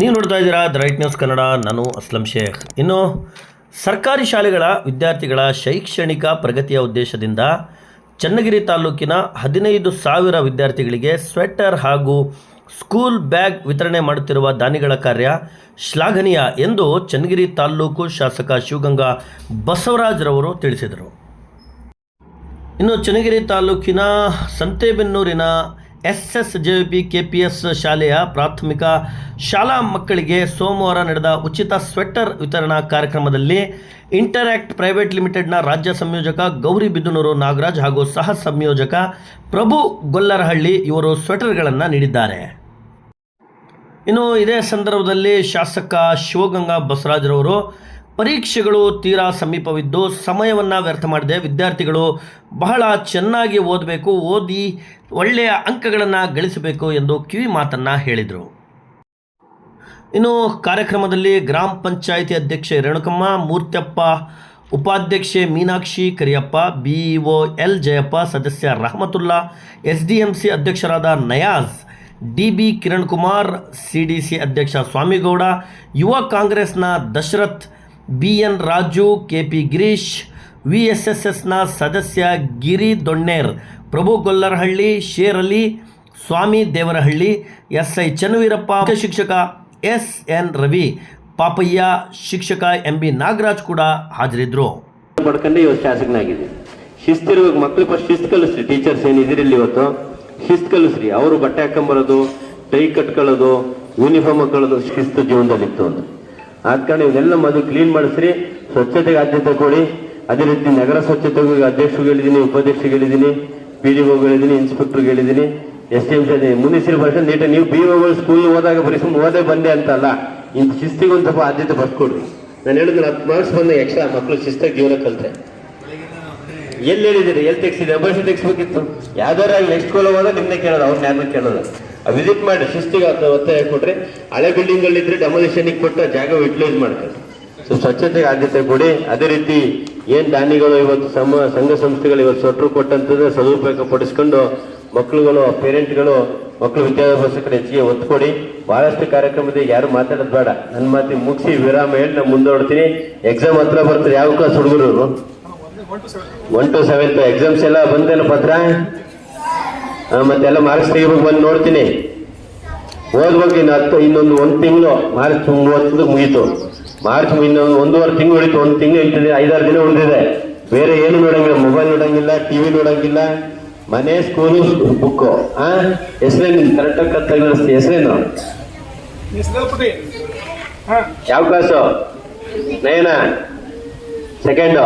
ನೀವು ನೋಡ್ತಾ ಇದ್ದೀರಾ ದ ರೈಟ್ ನ್ಯೂಸ್ ಕನ್ನಡ, ನಾನು ಅಸ್ಲಂ ಶೇಖ್. ಇನ್ನು, ಸರ್ಕಾರಿ ಶಾಲೆಗಳ ವಿದ್ಯಾರ್ಥಿಗಳ ಶೈಕ್ಷಣಿಕ ಪ್ರಗತಿಯ ಉದ್ದೇಶದಿಂದ ಚನ್ನಗಿರಿ ತಾಲೂಕಿನ ಹದಿನೈದು ಸಾವಿರ ವಿದ್ಯಾರ್ಥಿಗಳಿಗೆ ಸ್ವೆಟರ್ ಹಾಗೂ ಸ್ಕೂಲ್ ಬ್ಯಾಗ್ ವಿತರಣೆ ಮಾಡುತ್ತಿರುವ ದಾನಿಗಳ ಕಾರ್ಯ ಶ್ಲಾಘನೀಯ ಎಂದು ಚನ್ನಗಿರಿ ತಾಲೂಕು ಶಾಸಕ ಶಿವಗಂಗಾ ಬಸವರಾಜ್ರವರು ತಿಳಿಸಿದರು. ಇನ್ನು, ಚನ್ನಗಿರಿ ತಾಲೂಕಿನ ಸಂತೇಬೆನ್ನೂರಿನ S S J P K P S ಶಾಲೆಯ ಪ್ರಾಥಮಿಕ ಶಾಲಾ ಮಕ್ಕಳಿಗೆ ಸೋಮವಾರ ನಡೆದ ಉಚಿತ ಸ್ವೆಟರ್ ವಿತರಣಾ ಕಾರ್ಯಕ್ರಮದಲ್ಲಿ ಇಂಟರ್ಯಾಕ್ಟ್ ಪ್ರೈವೇಟ್ ಲಿಮಿಟೆಡ್ನ ರಾಜ್ಯ ಸಂಯೋಜಕ ಗೌರಿಬಿದನೂರು ನಾಗರಾಜ್ ಹಾಗೂ ಸಹ ಸಂಯೋಜಕ ಪ್ರಭು ಗೊಲ್ಲರಹಳ್ಳಿ ಇವರು ಸ್ವೆಟರ್ಗಳನ್ನು ನೀಡಿದ್ದಾರೆ. ಇನ್ನು ಇದೇ ಸಂದರ್ಭದಲ್ಲಿ ಶಾಸಕ ಶಿವಗಂಗಾ ಬಸವರಾಜ್ರವರು ಪರೀಕ್ಷೆಗಳು ತೀರಾ ಸಮೀಪವಿದ್ದು ಸಮಯವನ್ನು ವ್ಯರ್ಥ ಮಾಡದೆ. ವಿದ್ಯಾರ್ಥಿಗಳು ಬಹಳ ಚೆನ್ನಾಗಿ ಓದಬೇಕು, ಓದಿ ಒಳ್ಳೆಯ ಅಂಕಗಳನ್ನು ಗಳಿಸಬೇಕು ಎಂದು ಕಿವಿ ಮಾತನ್ನು ಹೇಳಿದರು. ಇನ್ನು ಕಾರ್ಯಕ್ರಮದಲ್ಲಿ ಗ್ರಾಮ ಪಂಚಾಯಿತಿ ಅಧ್ಯಕ್ಷೆ ರೇಣುಕಮ್ಮ, ಮೂರ್ತ್ಯಪ್ಪ, ಉಪಾಧ್ಯಕ್ಷೆ Meenakshi, Kariyappa, B O L Jayappa, ಸದಸ್ಯ Rahamatulla, S D M C ಅಧ್ಯಕ್ಷರಾದ Nayaz, D B Kiran Kumar, C D C ಅಧ್ಯಕ್ಷ ಸ್ವಾಮಿಗೌಡ, ಯುವ ಕಾಂಗ್ರೆಸ್ನ Dasharath B N Raju, K P Girish, V S S ಎಸ್ನ ಸದಸ್ಯ ಗಿರಿ ದೊಣ್ಣೇರ್, ಪ್ರಭು ಗೊಲ್ಲರಹಳ್ಳಿ, ಶೇರಲಿ, ಸ್ವಾಮಿ ದೇವರಹಳ್ಳಿ ಎಸ್ ಐ ಚನ್ನವೀರಪ್ಪ ಶಿಕ್ಷಕ S N Ravi, Papaiah ಶಿಕ್ಷಕ M B Nagaraj ಕೂಡ ಹಾಜರಿದ್ದರು ಪಡ್ಕೊಂಡೆ ಇವತ್ತು ಶಾಸಕನಾಗಿದೆ ಶಿಸ್ತಿರ್ಬೇಕು ಮಕ್ಳು ಫಸ್ಟ್ ಶಿಸ್ತು ಕಲಿಸ್ರಿ, ಟೀಚರ್ಸ್ ಏನಿದ್ದೀರಿ ಇಲ್ಲಿ ಇವತ್ತು? ಶಿಸ್ತು ಕಲಿಸ್ರಿ, ಅವರು ಬಟ್ಟೆ ಹಾಕೊಂಬರೋದು ಟೈ ಕಟ್ಕೊಳ್ಳೋದು ಯೂನಿಫಾರ್ಮ್ ಹಾಕೊಳ್ಳೋದು, ಶಿಸ್ತು ಜೀವನದಲ್ಲಿತ್ತು ಅಂತ. ಆದ ಕಾರಣ ಇವನ್ನೆಲ್ಲ ಮೊದಲು ಕ್ಲೀನ್ ಮಾಡಿಸ್ರಿ, ಸ್ವಚ್ಛತೆಗೆ ಆದ್ಯತೆ ಕೊಡಿ. ಅದೇ ರೀತಿ ನಗರ ಸ್ವಚ್ಛತೆಗೂ ಅಧ್ಯಕ್ಷರಿಗೆ ಹೇಳಿದ್ದೀನಿ ಉಪಾಧ್ಯಕ್ಷರಿಗೆ ಹೇಳಿದ್ದೀನಿ ಪಿ ಡಿ ಹೇಳಿದ್ದೀನಿ ಇನ್ಸ್ಪೆಕ್ಟರ್ಗೆ ಹೇಳಿದ್ದೀನಿ. ಎಸ್ ಡಿ ಎಂ ಸಿ ಮುನಿಸಿರಿ ಭಾಷೆ ನೀಟ ನೀವು ಬಿ ಒಗಳು ಸ್ಕೂಲ್ ಹೋದಾಗ ಬರೀ ಓದೇ ಬಂದೆ ಅಂತಲ್ಲ ಇಂಥ ಶಿಸ್ತಿಗೆ ಒಂದು ಸ್ವಲ್ಪ ಆದ್ಯತೆ ಬರ್ಕೊಡ್ರಿ. ನಾನು ಹೇಳಿದ್ರೆ ಹತ್ತು ಮಾರ್ಕ್ಸ್ ಬಂದಾಗ ಎಕ್ಸ್ಟ್ರಾ ಮಕ್ಕಳು ಶಿಸ್ತಾಗಿ ಜೀವನ ಕಲಿತೆ ಎಲ್ಲಿ ಹೇಳಿದಿರಿ ಎಲ್ಲಿ ತೆಗ್ಸಿದೆ ಅಭ್ಯಾಸ ತೆಗ್ಸ್ಬೇಕಿತ್ತು. ಯಾವ್ದಾರ ನೆಕ್ಸ್ಟ್ ಹೋದಾಗ ನಿಮ್ಮನ್ನೇ ಕೇಳೋದು ಅವ್ರನ್ನ ಯಾರನ್ನ ಕೇಳೋದು. ವಿಸಿಟ್ ಮಾಡಿ ಶಿಸ್ತಿಗೆ ಒತ್ತಾಯ ಕೊಟ್ರೆ ಹಳೆ ಬಿಲ್ಡಿಂಗ್ ಇದ್ರೆ ಡೆಮೊಲಿಷನ್ಗೆ ಕೊಟ್ಟ ಜಾಗ ಯುಟಿಲೈಸ್ ಮಾಡ್ತಾರೆ. ಸೊ ಸ್ವಚ್ಛತೆಗೆ ಆದ್ಯತೆ ಕೊಡಿ. ಅದೇ ರೀತಿ ಏನ್ ದಾನಿಗಳು ಇವತ್ತು ಸಮ ಸಂಘ ಸಂಸ್ಥೆಗಳು ಇವತ್ತು ಸೊಟ್ರು ಕೊಟ್ಟಂತಂದ್ರೆ ಸದುಪಯೋಗ ಪಡಿಸ್ಕೊಂಡು ಮಕ್ಕಳುಗಳು ಪೇರೆಂಟ್ಗಳು ಮಕ್ಕಳು ವಿದ್ಯಾಭ್ಯಾಸ ಕಡೆ ಹೆಚ್ಚಿಗೆ ಒತ್ತು ಕೊಡಿ ಬಹಳಷ್ಟು ಕಾರ್ಯಕ್ರಮದಲ್ಲಿ ಯಾರು ಮಾತಾಡೋದು ಬೇಡ. ನನ್ನ ಮಾತಿ ಮುಗಿಸಿ ವಿರಾಮ ಹೇಳಿ ನಾನು ಮುಂದೋಡ್ತೀನಿ ಎಕ್ಸಾಮ್ ಹತ್ರ ಬರ್ತಾರೆ. ಯಾವ ಕ್ಲಾಸ್ ಹುಡುಗರು ಒನ್ ಟು ಸೆವೆಂತ್ ಎಕ್ಸಾಮ್ಸ್ ಎಲ್ಲ ಬಂದೇನ ಪತ್ರ ಮತ್ತೆಲ್ಲ ಮಾರ್ಕ್ಸ್ ತೆಗಿಬೇಕು ಬಂದು ನೋಡ್ತೀನಿ. ಓದ್ಬೇಕು ಇನ್ನು ಹತ್ತು, ಇನ್ನೊಂದು ಒಂದು ತಿಂಗಳು ಮಾರ್ಚ್ ಮೂವತ್ತು ಮುಗೀತು. ಮಾರ್ಚ್ ಇನ್ನೊಂದು ಒಂದೂವರೆ ತಿಂಗಳು ಉಳಿತು. ಒಂದು ತಿಂಗಳು ಇಟ್ಟಿದೆ ಐದಾರು ದಿನ ಉಳಿದಿದೆ. ಬೇರೆ ಏನು ನೋಡಂಗಿಲ್ಲ. Mobile ನೋಡಂಗಿಲ್ಲ TV ನೋಡಂಗಿಲ್ಲ. ಮನೆ ಸ್ಕೂಲು ಬುಕ್ಕು ಆ? ಹೆಸರೇನು ಕರೆಕ್ಟಾಗಿ ಕತ್ತಾಗಿ ಹೆಸರೇನು ಯಾವ class Nayana? Second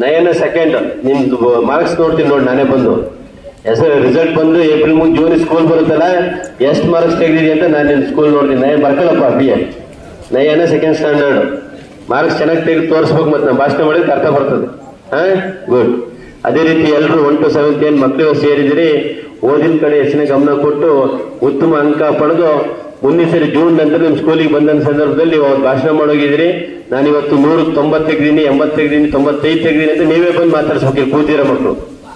Nayana second ನಿಮ್ದು ಮಾರ್ಕ್ಸ್ ನೋಡ್ತೀನಿ ನೋಡಿ, ನಾನೇ ಬಂದು. ಹೆಸರು ರಿಸಲ್ಟ್ ಬಂದು ಏಪ್ರಿಲ್ ಮುಂದೆ ಜೂನ್ ಸ್ಕೂಲ್ ಬರುತ್ತಲ್ಲ, ಎಷ್ಟು ಮಾರ್ಕ್ಸ್ ತೆಗೆದಿದೆ ಅಂತ ನಾನು ನಿನ್ನ ಸ್ಕೂಲ್ ನೋಡ್ತೀನಿ. ನಯ ಬರ್ಕಲ್ಲಪ್ಪ ಬಿ ಎ ನಯನ ಸೆಕೆಂಡ್ ಸ್ಟ್ಯಾಂಡರ್ಡ್ ಮಾರ್ಕ್ಸ್ ಚೆನ್ನಾಗಿ ತೆಗೆದು ತೋರಿಸ್ಬೇಕು ಮತ್ತೆ ನಾನು ಭಾಷಣ ಮಾಡಿ ಅರ್ಥ ಬರ್ತದೆ. ಹಾ? ಗುಡ್ ಅದೇ ರೀತಿ ಎಲ್ಲರೂ ಒನ್ ಟು ಸೆವೆಂತ್ ಏನು ಮಕ್ಕಳು ಸೇರಿದಿರಿ, ಓದಿನ ಕಡೆ ಹೆಚ್ಚಿನ ಗಮನ ಕೊಟ್ಟು ಉತ್ತಮ ಅಂಕ ಪಡೆದು ಮುಂದಿನ ಸರಿ ಜೂನ್ ನಂತರ ನಿಮ್ಮ ಸ್ಕೂಲಿಗೆ ಬಂದ ಸಂದರ್ಭದಲ್ಲಿ ಅವ್ರು ಭಾಷಣ ಮಾಡೋಗಿದ್ದೀರಿ ನಾನು ಇವತ್ತು ನೂರು ತೊಂಬತ್ತು ತೆಗ್ದೀನಿ, ಎಂಬತ್ತು ತೆಗ್ದೀನಿ, ತೊಂಬತ್ತೈದು ತೆಗ್ದೀನಿ ಅಂತ ನೀವೇ ಬಂದು ಮಾತಾಡ್ಸ್ಬೇಕು ಕೂತಿರೋ ಮಕ್ಕಳು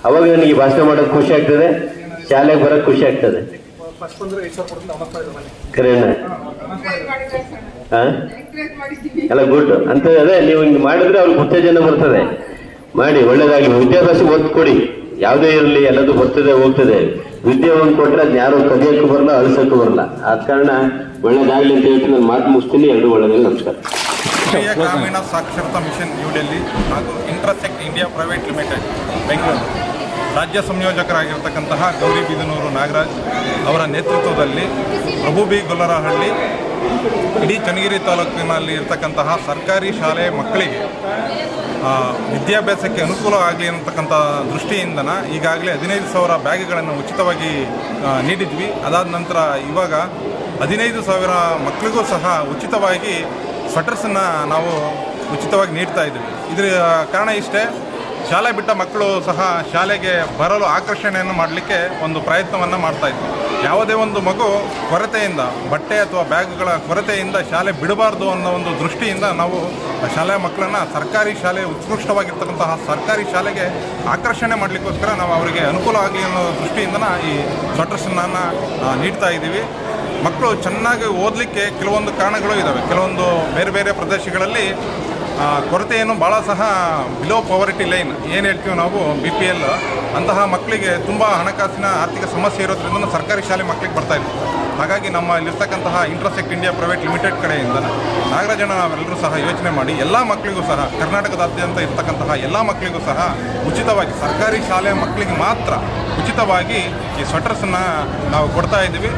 ಅವಾಗ ನನಗೆ ಭಾಷಣ ಮಾಡೋಕೆ ಖುಷಿ ಆಗ್ತದೆ ಶಾಲೆಗೆ ಬರೋಕೆ ಖುಷಿ ಆಗ್ತದೆ. ಕರೆನ ಹಾ ಎಲ್ಲ ಗುಡ್. ಅಂತ ಅದೇ ನೀವು ಹಿಂಗೆ ಮಾಡಿದ್ರೆ ಅವ್ರಿಗೆ ಉತ್ತೇಜನ ಬರ್ತದೆ. ಮಾಡಿ ಒಳ್ಳೇದಾಗಿ ವಿದ್ಯಾಭ್ಯಾಸ ಒತ್ತು ಕೊಡಿ ಯಾವುದೇ ಇರಲಿ ಎಲ್ಲದೂ ಬರ್ತದೆ ಹೋಗ್ತದೆ. ವಿದ್ಯೆ ಒಂದು ಕೊಟ್ರೆ ಅದು ಯಾರು ಕದಿಯಕ್ಕೂ ಬರಲ್ಲ ಅಳಿಸಕ್ಕೂ ಬರಲ್ಲ. ಆದ ಕಾರಣ ಒಳ್ಳೇದಾಗಲಿ ಅಂತ ಹೇಳ್ತೀನಿ. ನಾನು ಮಾತು ಮುಗಿಸ್ತೀನಿ. ಎರಡು ಒಳ್ಳೇದಾಗಿ ನಮಸ್ಕಾರ. ಗ್ರಾಮೀಣ ಸಾಕ್ಷರತಾ ಮಿಷನ್ ನ್ಯೂ ಡೆಲ್ಲಿ ಹಾಗೂ Intersect India private limited Bengaluru ರಾಜ್ಯ ಸಂಯೋಜಕರಾಗಿರ್ತಕ್ಕಂತಹ ಗೌರಿ ಬಿದನೂರು ನಾಗರಾಜ್ ಅವರ ನೇತೃತ್ವದಲ್ಲಿ ಪ್ರಭು ಬಿ ಗೊಲ್ಲರಹಳ್ಳಿ, ಇಡೀ ಚನ್ನಗಿರಿ ತಾಲೂಕಿನಲ್ಲಿ ಇರ್ತಕ್ಕಂತಹ ಸರ್ಕಾರಿ ಶಾಲೆ ಮಕ್ಕಳಿಗೆ ವಿದ್ಯಾಭ್ಯಾಸಕ್ಕೆ ಅನುಕೂಲ ಆಗಲಿ ಅನ್ನತಕ್ಕಂಥ ದೃಷ್ಟಿಯಿಂದನ ಈಗಾಗಲೇ ಹದಿನೈದು ಸಾವಿರ ಬ್ಯಾಗ್ಗಳನ್ನು ಉಚಿತವಾಗಿ ನೀಡಿದ್ವಿ. ಅದಾದ ನಂತರ ಇವಾಗ ಹದಿನೈದು ಸಾವಿರ ಮಕ್ಕಳಿಗೂ ಸಹ ಉಚಿತವಾಗಿ ಸ್ವೆಟರ್ಸನ್ನು ನಾವು ಉಚಿತವಾಗಿ ನೀಡ್ತಾ ಇದ್ದೀವಿ. ಇದರ ಕಾರಣ ಇಷ್ಟೇ. ಶಾಲೆ ಬಿಟ್ಟ ಮಕ್ಕಳು ಸಹ ಶಾಲೆಗೆ ಬರಲು ಆಕರ್ಷಣೆಯನ್ನು ಮಾಡಲಿಕ್ಕೆ ಒಂದು ಪ್ರಯತ್ನವನ್ನು ಮಾಡ್ತಾ ಇತ್ತು ಯಾವುದೇ ಒಂದು ಮಗು ಕೊರತೆಯಿಂದ, ಬಟ್ಟೆ ಅಥವಾ ಬ್ಯಾಗ್ಗಳ ಕೊರತೆಯಿಂದ ಶಾಲೆ ಬಿಡಬಾರ್ದು ಅನ್ನೋ ಒಂದು ದೃಷ್ಟಿಯಿಂದ ನಾವು ಆ ಶಾಲೆ ಮಕ್ಕಳನ್ನು ಸರ್ಕಾರಿ ಶಾಲೆ ಉತ್ಕೃಷ್ಟವಾಗಿರ್ತಕ್ಕಂತಹ ಸರ್ಕಾರಿ ಶಾಲೆಗೆ ಆಕರ್ಷಣೆ ಮಾಡಲಿಕ್ಕೋಸ್ಕರ ನಾವು ಅವರಿಗೆ ಅನುಕೂಲ ಆಗಲಿ ಅನ್ನೋ ದೃಷ್ಟಿಯಿಂದನ ಈ ಸ್ವೆಟರ್ಸನ್ನು ನೀಡ್ತಾ ಇದ್ದೀವಿ. ಮಕ್ಕಳು ಚೆನ್ನಾಗಿ ಓದಲಿಕ್ಕೆ ಕೆಲವೊಂದು ಕಾರಣಗಳು ಇದ್ದಾವೆ ಕೆಲವೊಂದು ಬೇರೆ ಬೇರೆ ಪ್ರದೇಶಗಳಲ್ಲಿ ಕೊರತೆಯನ್ನು ಭಾಳ ಸಹ ಬಿಲೋ ಪಾವರ್ಟಿ ಲೈನ್ ಏನು ಹೇಳ್ತೀವಿ ನಾವು ಬಿ ಪಿ ಎಲ್ ಅಂತಹ ಮಕ್ಕಳಿಗೆ ತುಂಬ ಹಣಕಾಸಿನ ಆರ್ಥಿಕ ಸಮಸ್ಯೆ ಇರೋದ್ರಿಂದ ಸರ್ಕಾರಿ ಶಾಲೆ ಮಕ್ಕಳಿಗೆ ಬರ್ತಾ ಇದೆ ಹಾಗಾಗಿ ನಮ್ಮ ಇಲ್ಲಿರ್ತಕ್ಕಂತಹ ಇಂಟ್ರಸೆಕ್ಟ್ ಇಂಡಿಯಾ ಪ್ರೈವೇಟ್ ಲಿಮಿಟೆಡ್ ಕಡೆಯಿಂದ ನಾಗರಾಜನ ನಾವೆಲ್ಲರೂ ಸಹ ಯೋಚನೆ ಮಾಡಿ, ಎಲ್ಲ ಮಕ್ಕಳಿಗೂ ಸಹ, ಕರ್ನಾಟಕದಾದ್ಯಂತ ಇರ್ತಕ್ಕಂತಹ ಎಲ್ಲ ಮಕ್ಕಳಿಗೂ ಸಹ ಉಚಿತವಾಗಿ, ಸರ್ಕಾರಿ ಶಾಲೆಯ ಮಕ್ಕಳಿಗೆ ಮಾತ್ರ ಉಚಿತವಾಗಿ ಈ ಸ್ವೆಟರ್ಸನ್ನು ನಾವು ಕೊಡ್ತಾ ಇದ್ದೀವಿ.